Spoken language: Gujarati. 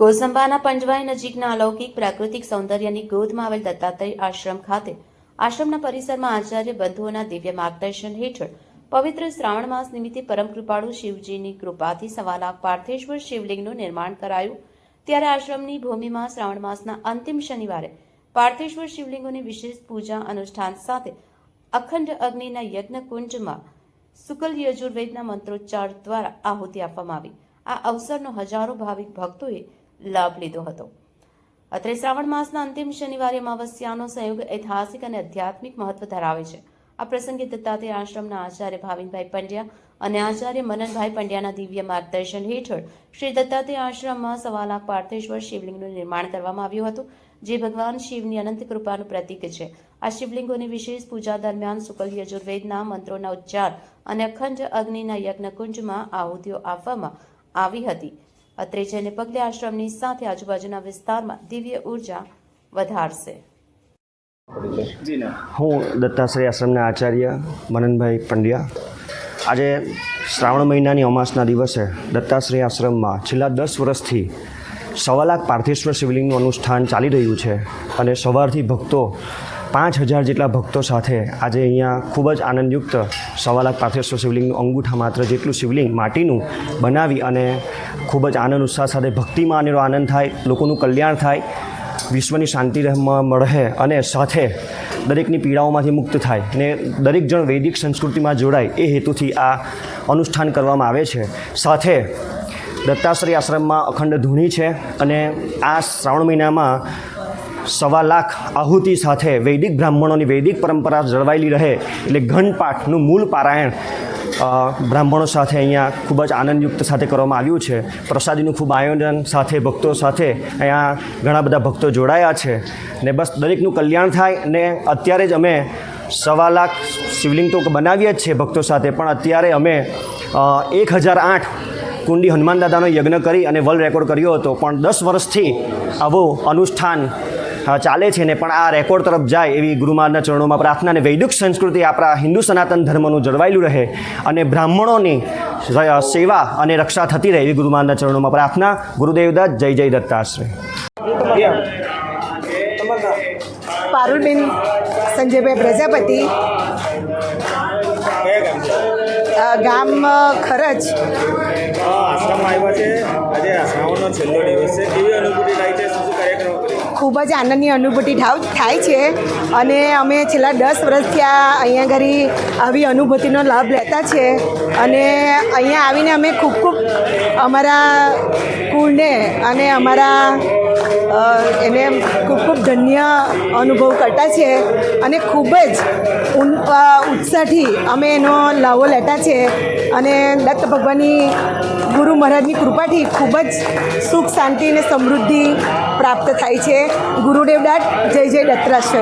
કોસંબાના પંજવાઈ નજીકના અલૌકિક પ્રાકૃતિક સૌંદર્યની ગોદમાં આવેલ દત્તાત્રેય આશ્રમ ખાતે, આશ્રમના પરિસરમાં આચાર્ય બંધુઓના દિવ્ય માર્ગદર્શન હેઠળ પવિત્ર શ્રાવણ માસ નિમિત્તે પરમ કૃપાળુ શિવજીની કૃપાથી સવા લાખ પાર્થેશ્વર શિવલિંગનું નિર્માણ કરાયું. ત્યારે આશ્રમની ભૂમિમાં શ્રાવણ માસના અંતિમ શનિવારે પાર્થેશ્વર શિવલિંગોની વિશેષ પૂજા અનુષ્ઠાન સાથે અખંડ અગ્નિના યજ્ઞ કુંજમાં શુક્લ યજુર્વેદના મંત્રોચ્ચાર દ્વારા આહુતિ આપવામાં આવી. આ અવસરનો હજારો ભાવિક ભક્તોએ લાભ લીધો હતો. અત્રે શ્રાવણ માસના અંતિમ શનિવારે અમાવસ્યાનો સંયોગ ઐતિહાસિક અને આધ્યાત્મિક મહત્વ ધરાવે છે. આ પ્રસંગે દત્તાત્રેય આશ્રમના આચાર્ય ભાવિનભાઈ પંડ્યા અને આચાર્ય મનનભાઈ પંડ્યાના દિવ્ય માર્ગદર્શન હેઠળ શ્રી દત્તાત્રેય આશ્રમમાં સવા લાખ પાર્થેશ્વર શિવલિંગનું નિર્માણ કરવામાં આવ્યું હતું, જે ભગવાન શિવની અનંત કૃપાનું પ્રતીક છે. આ શિવલિંગોની વિશેષ પૂજા દરમિયાન શુકલ યજુર્વેદના મંત્રોના ઉચ્ચાર અને અખંડ અગ્નિના યજ્ઞકુંજમાં આહુતિઓ આપવામાં આવી હતી. અત્રે જેને પગલે આશ્રમની સાથે આજુબાજુના વિસ્તારમાં દિવ્ય ઊર્જા વધારશે. હું દત્તાશ્રય આશ્રમના આચાર્ય મનનભાઈ પંડ્યા. આજે શ્રાવણ મહિનાની અમાસના દિવસે દત્તાશ્રય આશ્રમમાં છેલ્લા દસ વર્ષથી સવા લાખ પાર્થેશ્વર શિવલિંગનું અનુષ્ઠાન ચાલી રહ્યું છે અને સવારથી ભક્તો પાંચ હજાર જેટલા ભક્તો સાથે આજે અહીંયા ખૂબ જ આનંદયુક્ત સવા લાખ પાર્થેશ્વર શિવલિંગનું અંગૂઠા માત્ર જેટલું શિવલિંગ માટીનું બનાવી અને ખૂબ જ આનંદ ઉત્સાહ સાથે ભક્તિમાં આનેરો આનંદ થાય, લોકોનું કલ્યાણ થાય, વિશ્વની શાંતિ મળે અને સાથે દરેકની પીડાઓમાંથી મુક્ત થાય ને દરેક જણ વૈદિક સંસ્કૃતિમાં જોડાય એ હેતુથી આ અનુષ્ઠાન કરવામાં આવે છે. સાથે દત્તાશ્રી આશ્રમમાં અખંડ ધૂણી છે અને આ શ્રાવણ મહિનામાં સવા લાખ આહુતિ સાથે વૈદિક બ્રાહ્મણોની વૈદિક પરંપરા જળવાયેલી રહે એટલે ઘનપાઠનું મૂળ પારાયણ બ્રાહ્મણો સાથે અહીંયા ખૂબ જ આનંદયુક્ત સાથે કરવામાં આવ્યું છે. પ્રસાદીનું ખૂબ આયોજન સાથે, ભક્તો સાથે અહીંયા ઘણા બધા ભક્તો જોડાયા છે. ને બસ દરેકનું કલ્યાણ થાય ને અત્યારે જ અમે સવા લાખ શિવલિંગ તો બનાવીએ જ છે ભક્તો સાથે, પણ અત્યારે અમે એક હજાર આઠ કુંડી હનુમાન દાદાનો યજ્ઞ કરી અને વર્લ્ડ રેકોર્ડ કર્યો હતો. પણ દસ વર્ષથી આવો અનુષ્ઠાન ચાલે છે ને પણ આ રેકોર્ડ તરફ જાય એવી ગુરુમારના ચરણોમાં પ્રાર્થના અને વૈદિક સંસ્કૃતિ આપણા હિન્દુ સનાતન ધર્મનું જળવાયેલું રહે અને બ્રાહ્મણોની સેવા અને રક્ષા થતી રહે એવી ગુરુમારના ચરણોમાં પ્રાર્થના. ગુરુદેવદાસ જય જય દત્તાશ્રય પારુલબેન સંજયભાઈ પ્રજાપતિ. ગામ ખરજ. આશ્રમ આવ્યા છે. આજે શ્રાવણનો છેલ્લો દિવસ છે. કેવી અનુભૂતિ થાય છે. શું શું કાર્યક્રમો કરી ખૂબ જ આનંદની અનુભૂતિ થાય છે. અને અમે છેલ્લા દસ વર્ષથી આ અહીંયા ઘરી આવી અનુભૂતિનો લાભ લેતા છે. અને અહીંયા આવીને અમે ખૂબ ખૂબ અમારા કુળને અને અમારા એને ખૂબ ખૂબ ધન્ય અનુભવ કરતા છે. અને ખૂબ જ ઉન- અમે એનો લાવો લેતા છે અને દત્ત ભગવાનની ગુરુ મહારાજની કૃપાથી ખૂબ જ સુખ, શાંતિ અને સમૃદ્ધિ પ્રાપ્ત થાય છે. ગુરુદેવ દાટ જય જય દત્તાશ્રય.